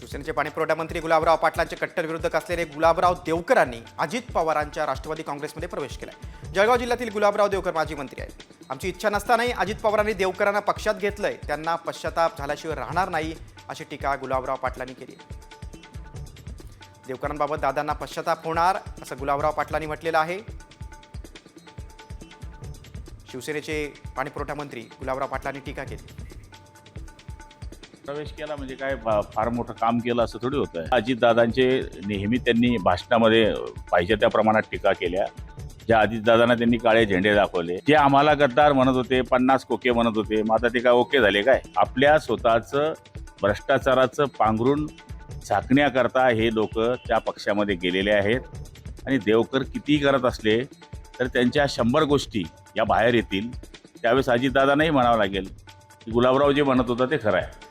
शिवसेनेचे पाणीपुरवठा मंत्री गुलाबराव पाटलांचे कट्टर विरोधक असलेले गुलाबराव देवकरांनी अजित पवारांच्या राष्ट्रवादी काँग्रेसमध्ये प्रवेश केलाय. जळगाव जिल्ह्यातील गुलाबराव देवकर माजी मंत्री आहेत. आमची इच्छा नसतानाही अजित पवारांनी देवकरांना पक्षात घेतलंय. त्यांना पश्चाताप झाल्याशिवाय राहणार नाही अशी टीका गुलाबराव पाटलांनी केली देवकरांबाबत दादांना पश्चाताप होणार असं गुलाबराव पाटलांनी म्हटलेलं आहे. शिवसेनेचे पाणीपुरवठा मंत्री गुलाबराव पाटलांनी टीका केली. प्रवेश केला म्हणजे काय फार मोठं काम केलं असं थोडी होतं अजितदादांचे नेहमी त्यांनी भाषणामध्ये पाहिजे त्या प्रमाणात टीका केल्या. ज्या अजितदादांना त्यांनी काळे झेंडे दाखवले. जे आम्हाला गद्दार म्हणत होते पन्नास कोके म्हणत होते मग आता ते काय ओके झाले काय? आपल्या स्वतःचं भ्रष्टाचाराचं पांघरून झाकण्याकरता हे लोक त्या पक्षामध्ये गेलेले आहेत. आणि देवकर कितीही करत असले तर त्यांच्या शंभर गोष्टी या बाहेर येतील. त्यावेळेस अजितदादांनाही म्हणावं लागेल की गुलाबराव जे म्हणत होता ते खरं आहे.